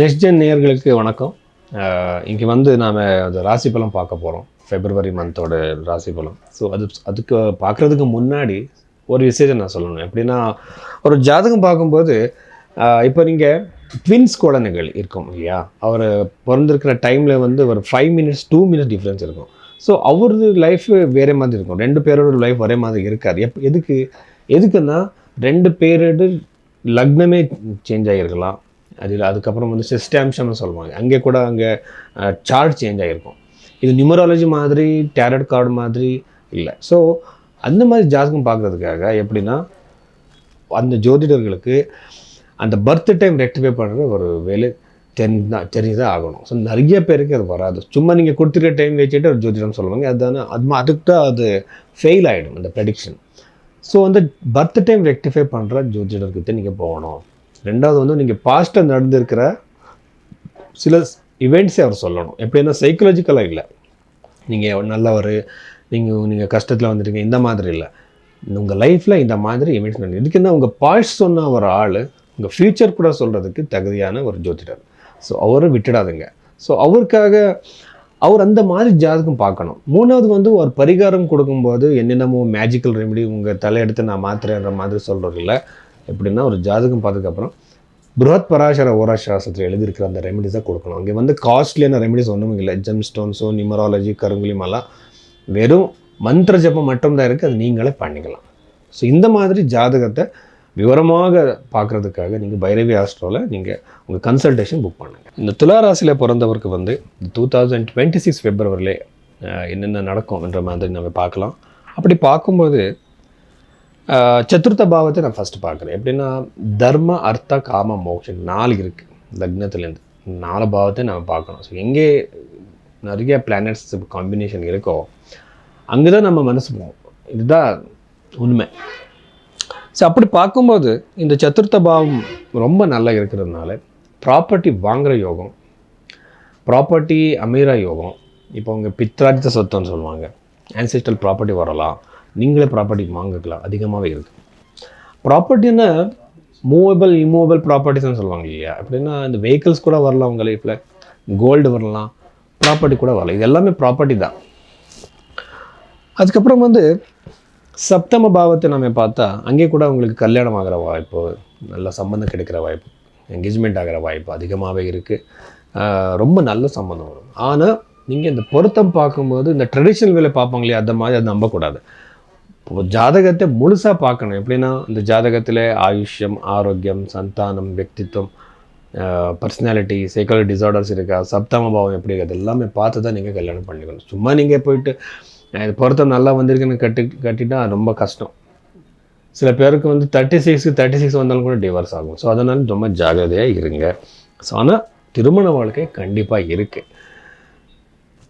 Next gen நேயர்களுக்கு வணக்கம். இங்கே வந்து நாம் அந்த ராசி பலம் பார்க்க போகிறோம் ஃபெப்ரவரி மந்தோட ராசி பலம் ஸோ அது அதுக்கு பார்க்குறதுக்கு முன்னாடி ஒரு விஷயத்தை நான் சொல்லணும். எப்படின்னா ஒரு ஜாதகம் பார்க்கும்போது இப்போ நீங்கள் ட்வின்ஸ் குழந்தைகள் இருக்கும் இல்லையா? அவர் பிறந்திருக்கிற டைமில் வந்து ஒரு five minutes two minutes difference இருக்கும். ஸோ அவரது லைஃப் வேறு மாதிரி இருக்கும். ரெண்டு பேரோட லைஃப் ஒரே மாதிரி இருக்காது. எப் எதுக்கு எதுக்குன்னா ரெண்டு பேரோட லக்னமே சேஞ்ச் ஆகிருக்கலாம் அதில் அதுக்கப்புறம் வந்து சிஸ்டாம்சம்னு சொல்லுவாங்க. அங்கே கூட அங்கே சார்ட் சேஞ்ச் ஆகிருக்கும் இது நியூமராலஜி மாதிரி டேரட் கார்டு மாதிரி இல்லை. ஸோ அந்த மாதிரி ஜாதகம் பார்க்குறதுக்காக எப்படின்னா அந்த ஜோதிடர்களுக்கு அந்த பர்த் டைம் ரெக்டிஃபை பண்ணுற ஒரு வேலை தெரிஞ்சா தெரிஞ்சுதான் ஆகணும். ஸோ நிறைய பேருக்கு அது வராது. சும்மா நீங்கள் கொடுத்துருக்க டைம் வச்சுட்டு ஒரு ஜோதிடம் சொல்லுவாங்க. அதுதானே அது அதுக்கு தான் அது ஃபெயில் ஆகிடும் அந்த ப்ரெடிக்ஷன் ஸோ அந்த பர்த் டைம் ரெக்டிஃபை பண்ணுற ஜோதிடர்கிட்ட நீங்கள் போகணும். ரெண்டாவது வந்து நீங்கள் பாஸ்ட்டாக நடந்திருக்கிற சில இவெண்ட்ஸே அவர் சொல்லணும். எப்படின்னா சைக்கலாஜிக்கலாக இல்லை. நீங்கள் நல்லவர் நீங்கள் நீங்கள் கஷ்டத்தில் வந்துட்டீங்க இந்த மாதிரி இல்லை. உங்கள் லைஃப்பில் இந்த மாதிரி இவெண்ட்ஸ் நடக்கும் இதுக்குன்னா உங்கள் பாஸ்ட் சொன்ன ஒரு ஆள் உங்கள் ஃப்யூச்சர் கூட சொல்கிறதுக்கு தகுதியான ஒரு ஜோதிடர். ஸோ அவரை விட்டுடாதுங்க. ஸோ அவருக்காக அவர் அந்த மாதிரி ஜாதகம் பார்க்கணும். மூணாவது வந்து ஒரு பரிகாரம் கொடுக்கும்போது என்னென்னமோ மேஜிக்கல் ரெமெடி உங்கள் தலையெடுத்து நான் மாத்துறேன்ற மாதிரி சொல்கிறது இல்லை எப்படின்னா ஒரு ஜாதகம் பார்த்ததுக்கப்புறம் புரத் பராசர ஓரா சாஸ்திரத்தில் எழுதியிருக்கிற அந்த ரெமெடிஸை கொடுக்கணும். அங்கே வந்து காஸ்ட்லியான ரெமெடிஸ் ஒன்றும் இல்லை. ஜெம் ஸ்டோன்ஸோ நியூமராலஜி கருங்குலிமெல்லாம் வெறும் மந்திர ஜப்பம் மட்டும்தான் இருக்குது அது நீங்களே பண்ணிக்கலாம். ஸோ இந்த மாதிரி ஜாதகத்தை விவரமாக பார்க்குறதுக்காக நீங்கள் பைரவி ஆஸ்ட்ரோவில் நீங்கள் உங்கள் கன்சல்டேஷன் புக் பண்ணுங்கள் இந்த துளாராசியில் பிறந்தவருக்கு வந்து டூ தௌசண்ட் டுவெண்ட்டி சிக்ஸ் ஃபெப்ரவரியில் என்னென்ன நடக்கும்ன்ற மாதிரி நம்ம பார்க்கலாம். அப்படி பார்க்கும்போது சத்துர்த்த பாவத்தை நான் ஃபஸ்ட்டு பார்க்குறேன். எப்படின்னா தர்ம அர்த்த காம மோட்சம் நாலு இருக்குது லக்னத்துலேருந்து. நாலு பாவத்தை நம்ம பார்க்கணும். ஸோ எங்கே நிறைய பிளானட்ஸ் காம்பினேஷன் இருக்கோ அங்கே தான் நம்ம மனசு போகும். இதுதான் உண்மை. ஸோ அப்படி பார்க்கும்போது இந்த சத்துர்த்த பாவம் ரொம்ப நல்லா இருக்கிறதுனால ப்ராப்பர்ட்டி வாங்குகிற யோகம் ப்ராப்பர்ட்டி அமைகிற யோகம் இப்போ உங்கள் பித்ராஜ சொத்துன்னு சொல்லுவாங்க ஆன்சிஸ்டல் ப்ராப்பர்ட்டி வரலாம். நீங்களே ப்ராப்பர்ட்டி வாங்கிக்கலாம். அதிகமாகவே இருக்குது ப்ராப்பர்ட்டின்னா மூவபிள் இம்மூவபிள் ப்ராப்பர்ட்டிஸ்னு சொல்லுவாங்க இல்லையா? அப்படின்னா இந்த வெஹிக்கிள்ஸ் கூட வரலாம் உங்கள் லைஃப்பில் கோல்டு வரலாம் ப்ராப்பர்ட்டி கூட வரலாம். இது எல்லாமே ப்ராப்பர்ட்டி தான். அதுக்கப்புறம் வந்து சப்தம பாவத்தை நம்ம பார்த்தா அங்கே கூட உங்களுக்கு கல்யாணம் ஆகிற வாய்ப்பு நல்ல சம்பந்தம் கிடைக்கிற வாய்ப்பு என்கேஜ்மெண்ட் ஆகிற வாய்ப்பு அதிகமாகவே இருக்குது ரொம்ப நல்ல சம்மந்தம் வரும். ஆனால் நீங்கள் இந்த பொருத்தம் பார்க்கும்போது இந்த ட்ரெடிஷ்னல் வேலை பார்ப்பாங்க இல்லையா அந்த மாதிரி அதை நம்பக்கூடாது. இப்போ ஜாதகத்தை முழுசாக பார்க்கணும். எப்படின்னா இந்த ஜாதகத்தில் ஆயுஷ்யம் ஆரோக்கியம் சந்தானம் வெக்தித்வம் பர்சனாலிட்டி சைக்காலஜி டிசார்டர்ஸ் இருக்கா சப்தம பாவம் எப்படி இருக்குது எல்லாமே பார்த்து தான் நீங்கள் கல்யாணம் பண்ணிக்கணும். சும்மா நீங்கள் போயிட்டு இது பொருத்தம் நல்லா வந்திருக்குன்னு கட்டி கட்டிட்டா ரொம்ப கஷ்டம். சில பேருக்கு வந்து தேர்ட்டி சிக்ஸ்க்கு தேர்ட்டி சிக்ஸ் வந்தாலும் கூட டிவர்ஸ் ஆகும். ஸோ அதனால் ரொம்ப ஜாகிரதையாக இருங்க. ஸோ ஆனால் திருமண வாழ்க்கை கண்டிப்பாக இருக்குது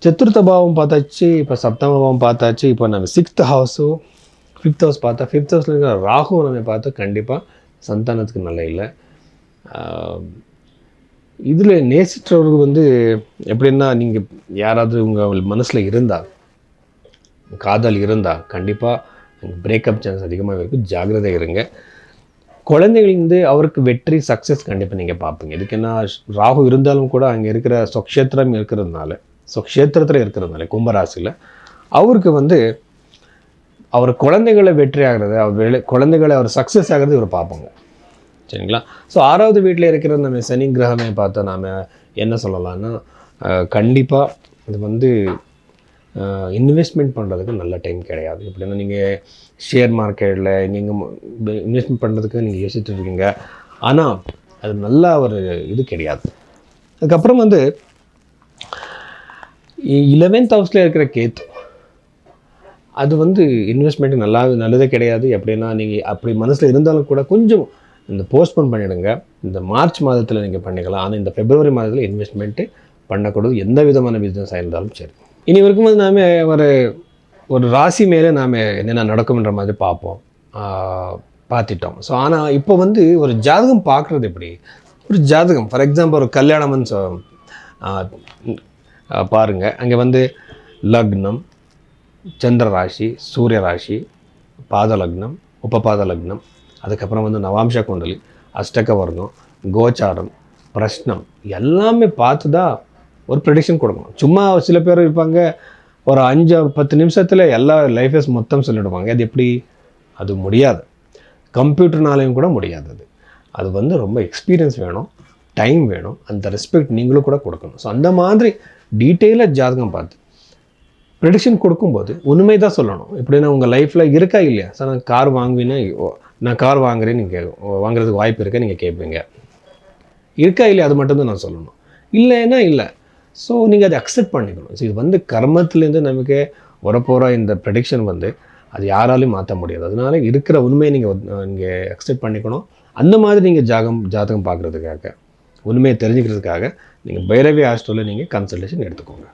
சத்துர்த்த பாவம் பார்த்தாச்சு இப்போ சப்தம பாவம் பார்த்தாச்சு இப்போ நம்ம சிக்ஸ்த் ஹவுஸும் ஃபிஃப்த் ஹவுஸ் பார்த்தா ஃபிஃப்த் ஹவுஸில் இருக்கிற ராகு நம்ம பார்த்தா கண்டிப்பாக சந்தானத்துக்கு நல்ல இல்லை. இதில் நேசிற்றவர்கள் வந்து எப்படின்னா நீங்கள் யாராவது உங்கள் மனசில் இருந்தால் காதல் இருந்தால் கண்டிப்பாக பிரேக்கப் சான்ஸ் அதிகமாக இருக்கும் ஜாக்கிரதை இருங்க. குழந்தைகள் வந்து அவருக்கு வெற்றி சக்ஸஸ் கண்டிப்பாக நீங்கள் பார்ப்பீங்க. எதுக்குன்னா ராகு இருந்தாலும் கூட அங்கே இருக்கிற சொக்ஷேத்திரம் இருக்கிறதுனால சொக்ஷேத்திரத்தில் இருக்கிறதுனால கும்பராசியில் அவருக்கு வந்து அவர் குழந்தைகளை வெற்றி ஆகிறது அவர் குழந்தைகளை அவர் சக்ஸஸ் ஆகிறது இவர் பார்ப்பாங்க. சரிங்களா? ஸோ ஆறாவது வீட்டில் இருக்கிற நம்ம சனி கிரகமே பார்த்தா நாம் என்ன சொல்லலாம்னா கண்டிப்பாக இது வந்து இன்வெஸ்ட்மெண்ட் பண்ணுறதுக்கு நல்ல டைம் கிடையாது. எப்படின்னா நீங்கள் ஷேர் மார்க்கெட்டில் நீங்கள் இன்வெஸ்ட்மெண்ட் பண்ணுறதுக்கு நீங்கள் யோசிச்சுட்டு இருக்கீங்க. ஆனால் அது நல்ல ஒரு இது கிடையாது. அதுக்கப்புறம் வந்து இலவென்த் ஹவுஸில் இருக்கிற கேத்து. அது வந்து இன்வெஸ்ட்மெண்ட் நல்லா நல்லதே கிடையாது. எப்படின்னா நீங்கள் அப்படி மனசில் இருந்தாலும் கூட கொஞ்சம் இந்த போஸ்ட்போன் பண்ணிவிடுங்க இந்த மார்ச் மாதத்தில் நீங்கள் பண்ணிக்கலாம். ஆனால் இந்த பிப்ரவரி மாதத்தில் இன்வெஸ்ட்மெண்ட்டு பண்ணக்கூடாது. எந்த விதமான பிஸ்னஸ் இருந்தாலும் சரி. இனி வரைக்கும் வந்து நாம ஒரு ஒரு ராசி மேலே நாம் என்னென்ன நடக்கும்ன்ற மாதிரி பார்ப்போம். பார்த்துட்டோம். ஸோ ஆனால் இப்போ வந்து ஒரு ஜாதகம் பார்க்குறது எப்படி? ஒரு ஜாதகம். ஃபார் எக்ஸாம்பிள் ஒரு கல்யாணம்னு சொ பாருங்கள் அங்கே வந்து லக்னம் சந்திர ராசி சூரிய ராசி பாத லக்னம் உபபாத லக்னம் அதுக்கப்புறம் வந்து நவாம்ச குண்டலி அஷ்டக வர்க்கம் கோச்சாரம் பிரஷ்னம் எல்லாமே பார்த்து தான் ஒரு ப்ரெடிக்ஷன் கொடுக்கணும். சும்மா சில பேர் இருப்பாங்க ஒரு அஞ்சு பத்து நிமிஷத்தில் எல்லா லைஃபஸ் மொத்தம் சொல்லிடுவாங்க. அது எப்படி? அது முடியாது. கம்ப்யூட்டர்னாலையும் கூட முடியாது அது. அது வந்து ரொம்ப எக்ஸ்பீரியன்ஸ் வேணும் டைம் வேணும் அந்த ரெஸ்பெக்ட் நீங்களும் கூட கொடுக்கணும். ஸோ அந்த மாதிரி டீட்டெயிலாக ஜாதகம் பார்த்து ப்ரெடிக்ஷன் கொடுக்கும்போது உண்மை தான் சொல்லணும். எப்படின்னா உங்கள் லைஃப்பில் இருக்கா இல்லையா? சார் நான் கார் வாங்குவீங்கன்னா நான் கார் வாங்குறேன்னு நீங்கள் வாங்குறதுக்கு வாய்ப்பு இருக்கா நீங்கள் கேட்பீங்க இருக்கா இல்லையா? அது மட்டும்தான் நான் சொல்லணும். இல்லைன்னா இல்லை. ஸோ நீங்கள் அதை அக்செப்ட் பண்ணிக்கணும். ஸோ இது வந்து கர்மத்துலேருந்து நமக்கு வரப்போகிற இந்த ப்ரெடிக்ஷன் வந்து அது யாராலையும் மாற்ற முடியாது. அதனால இருக்கிற உண்மையை நீங்கள் நீங்கள் அக்செப்ட் பண்ணிக்கணும். அந்த மாதிரி நீங்கள் ஜாகம் ஜாதகம் பார்க்குறதுக்காக உண்மையை தெரிஞ்சுக்கிறதுக்காக நீங்கள் பைரவி ஹாஸ்டலில் நீங்கள் கன்சல்டேஷன் எடுத்துக்கோங்க.